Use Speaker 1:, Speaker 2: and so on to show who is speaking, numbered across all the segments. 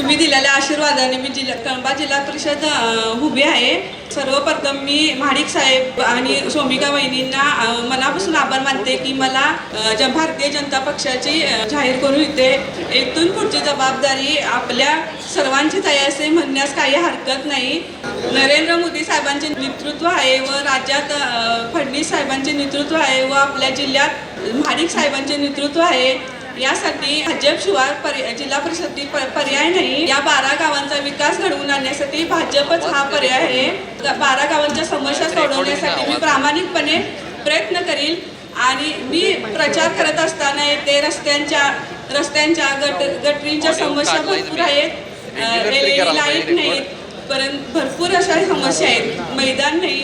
Speaker 1: तुम्ही दिलेल्या आशीर्वादाने मी जिल्हा कळंबा जिल्हा परिषद उभी आहे. सर्वप्रथम मी महाडिक साहेब आणि सोमिका वहिनींना मनापासून आभार मानते की मला अ, भारतीय जनता पक्षाची जाहीर करून इथे इथून पुढची जबाबदारी आपल्या सर्वांचीच आहे असे म्हणण्यास काही हरकत नाही. नरेंद्र मोदी साहेबांचे नेतृत्व आहे व राज्यात फडणवीस साहेबांचे नेतृत्व आहे व आपल्या जिल्ह्यात महाडिक साहेबांचे नेतृत्व आहे. यासाठी भाजप शिवाय पर्याय जिल्हा परिषद पर्याय नाही. या बारा गावांचा विकास घडवून आणण्यासाठी भाजपच हा पर्याय आहे. बारा गावांच्या समस्या सोडवण्यासाठी मी प्रामाणिकपणे प्रयत्न करील आणि मी प्रचार करत असताना येथे रस्त्यांच्या रस्त्यांच्या गट गटरींच्या समस्या भरपूर आहेत. लाइट नाहीत परंतु भरपूर अशा समस्या आहेत. मैदान नाही.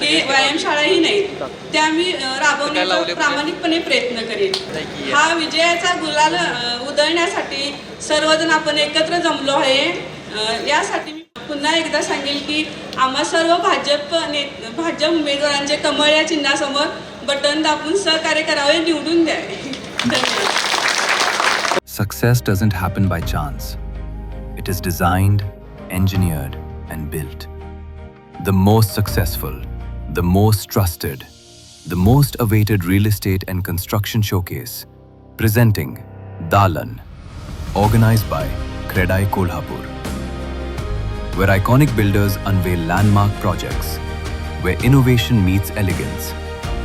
Speaker 1: की व्यायामशाळाही नाहीत त्या मी राबवण्याचा प्रामाणिकपणे प्रयत्न करेन. हा. विजयाचा गुलाल उधळण्यासाठी सर्वजण आपण एकत्र जमलो आहे. यासाठी मी पुन्हा एकदा सांगेल की आम्हा सर्व भाजप ने भाजप उमेदवारांचे कमळ या चिन्हासमोर बटन दाबून सहकार्य करावे निवडून द्यावे धन्यवाद.
Speaker 2: Success doesn't happen by chance. It is designed, engineered, and built. The most successful, the most trusted, the most awaited real estate and construction showcase, presenting Dalan, organized by Credai Kolhapur, where iconic builders unveil landmark projects, where innovation meets elegance,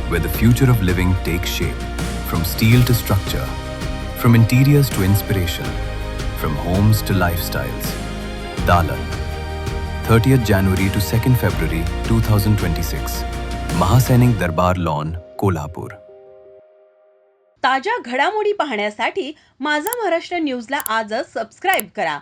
Speaker 2: where the future of living takes shape, from steel to structure, from interiors to inspiration, from homes to lifestyles. Dalan. 30th January to 2nd February 2026. Mahasainik Darbar Lawn, Kolhapur.
Speaker 3: ताज्या घडामोडी पाहण्यासाठी माझा महाराष्ट्र न्यूजला आजच subscribe करा